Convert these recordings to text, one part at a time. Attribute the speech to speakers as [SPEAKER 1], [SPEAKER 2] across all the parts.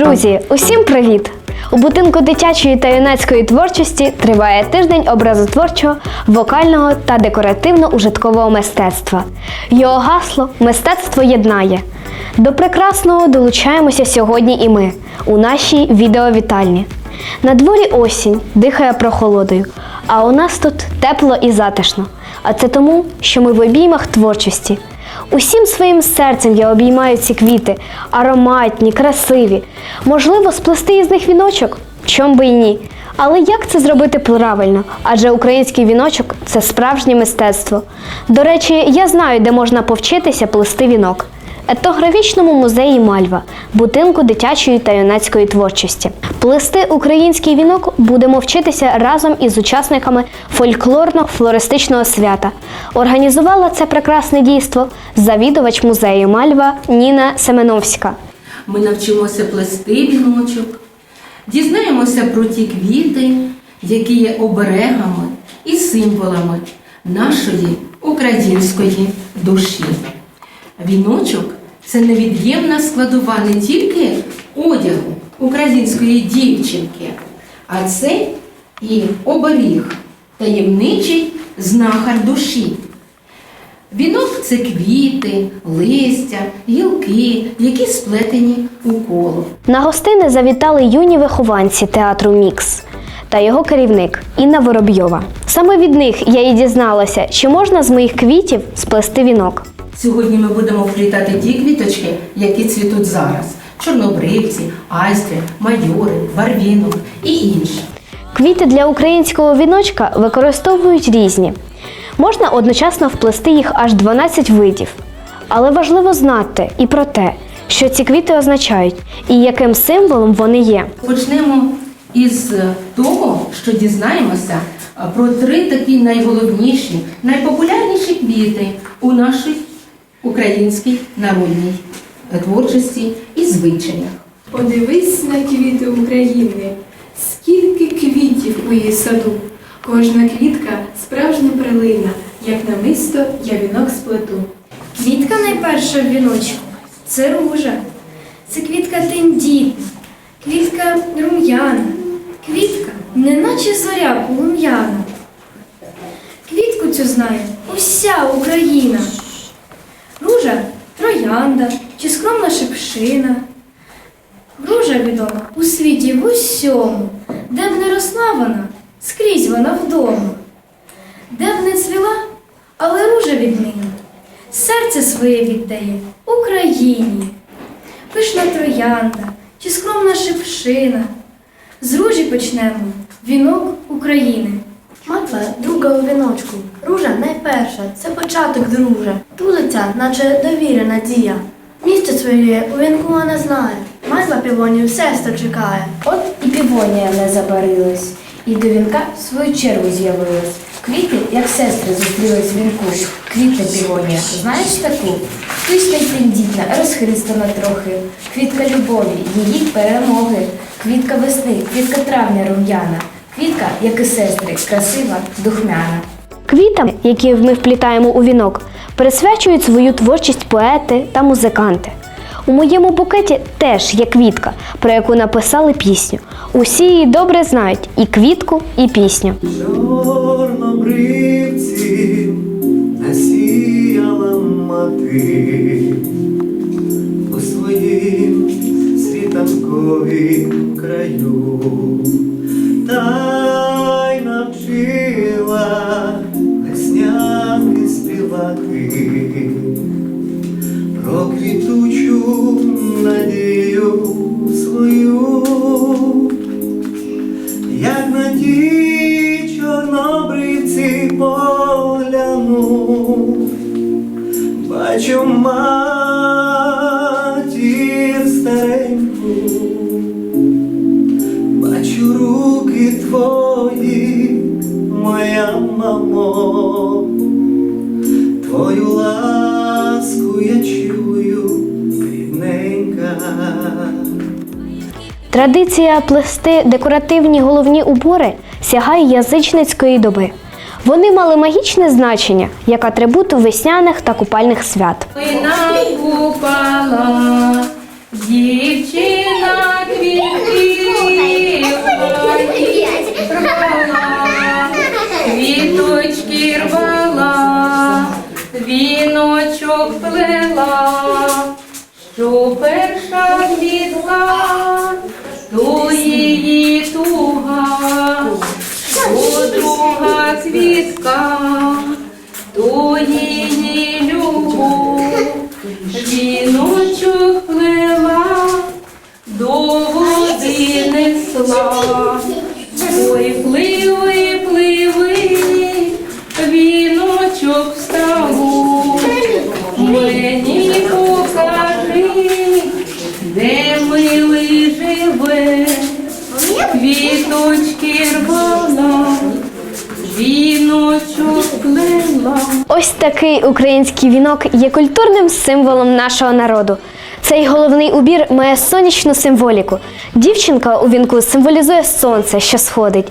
[SPEAKER 1] Друзі, усім привіт! У будинку дитячої та юнацької творчості триває тиждень образотворчого, вокального та декоративно-ужиткового мистецтва. Його гасло мистецтво єднає. До прекрасного долучаємося сьогодні і ми у нашій відеовітальні. На дворі осінь дихає прохолодою, а у нас тут тепло і затишно. А це тому, що ми в обіймах творчості. Усім своїм серцем я обіймаю ці квіти, ароматні, красиві. Можливо, сплести із них віночок? Чом би і ні. Але як це зробити правильно? Адже український віночок це справжнє мистецтво. До речі, я знаю, де можна повчитися плести вінок. Етнографічному музеї Мальва, будинку дитячої та юнацької творчості. Плести український вінок будемо вчитися разом із учасниками фольклорно-флористичного свята. Організувала це прекрасне дійство завідувач музею Мальва Ніна Семеновська.
[SPEAKER 2] Ми навчимося плести віночок, дізнаємося про ті квіти, які є оберегами і символами нашої української душі. Віночок це невід'ємна складова не тільки одягу української дівчинки, а це і оберіг, таємничий знахар душі. Вінок це квіти, листя, гілки, які сплетені у коло.
[SPEAKER 1] На гостини завітали юні вихованці театру Мікс та його керівник Інна Воробйова. Саме від них я і дізналася, чи можна з моїх квітів сплести вінок.
[SPEAKER 2] Сьогодні ми будемо вплітати ті квіточки, які цвітуть зараз: чорнобривці, айстри, майори, барвінок і інші.
[SPEAKER 1] Квіти для українського віночка використовують різні. Можна одночасно вплести їх аж 12 видів. Але важливо знати і про те, що ці квіти означають і яким символом вони є.
[SPEAKER 2] Почнемо із того, що дізнаємося про три такі найголовніші, найпопулярніші квіти у нашій українській народній творчості і звичаях.
[SPEAKER 3] Подивись на квіти України, скільки квітів у її саду. Кожна квітка справжня прилина, як намисто я вінок сплету.
[SPEAKER 4] Квітка найперша в віночку це ружа. Це квітка тендітна, квітка рум'яна, квітка, неначе зоря полум'яна. Квітку цю знає уся Україна. Ружа троянда чи скромна шипшина. Ружа відома у світі в усьому, де б не росла вона, скрізь вона вдома. Де б не цвіла, але ружа віднині серце своє віддає Україні. Пишна троянда чи скромна шипшина. З ружі почнемо вінок України.
[SPEAKER 5] Матва друга у віночку, ружа найперша, це початок дружа. Тулиця, наче довіра надія. Місце своє у вінку вона знає. Матва півонів сестра чекає.
[SPEAKER 6] От і півонія не забарилась, і до вінка в свою чергу з'явилась. Квіти, як сестри, зустрілись в вінку. Квітна півонія, знаєш таку? Пишна й тендітна, розхристана трохи. Квітка любові, її перемоги. Квітка весни, квітка травня рум'яна. Квітка, як і сестри, красива, духмяна.
[SPEAKER 1] Квітам, які ми вплітаємо у вінок, присвячують свою творчість поети та музиканти. У моєму букеті теж є квітка, про яку написали пісню. Усі її добре знають і квітку, і пісню.
[SPEAKER 7] Чорнобривців насіяла мати у своїм світанковім краю, співати про квітучу надію свою. Як на ті чорнобриці погляну, бачу матір твою ласку я чую, рідненька.
[SPEAKER 1] Традиція плести декоративні головні убори сягає язичницької доби. Вони мали магічне значення як атрибут весняних та купальних свят.
[SPEAKER 2] Вина купала, дівчина віночок плела, що перша квітка, то її туга, що друга квітка, мені покажи, де милий живе, квіточки рвала.
[SPEAKER 1] Ось такий український вінок є культурним символом нашого народу. Цей головний убір має сонячну символіку. Дівчинка у вінку символізує сонце, що сходить.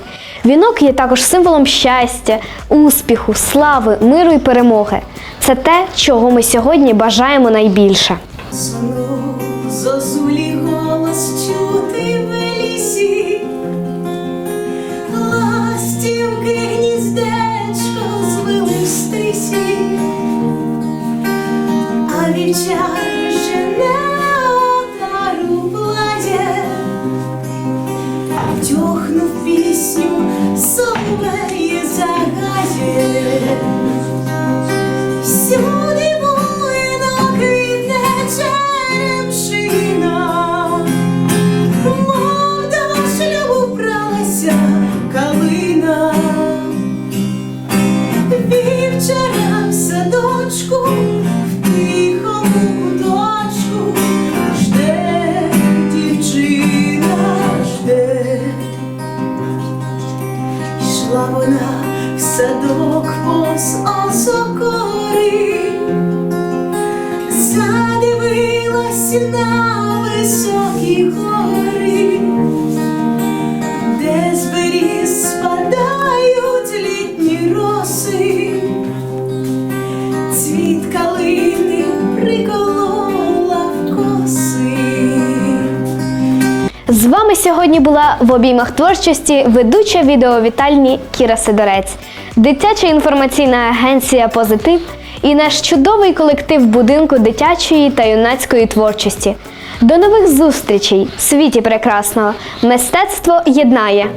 [SPEAKER 1] Вінок є також символом щастя, успіху, слави, миру і перемоги. Це те, чого ми сьогодні бажаємо найбільше.
[SPEAKER 7] Зозулі ластівки гніздечко звили в стисі, на високі гори, де з беріз спадають літні роси, цвіт калини приколола в коси.
[SPEAKER 1] З вами сьогодні була в обіймах творчості ведуча відеовітальні Кіра Сидорець, дитяча інформаційна агенція Позитив і наш чудовий колектив будинку дитячої та юнацької творчості. До нових зустрічей в світі прекрасного! Мистецтво єднає!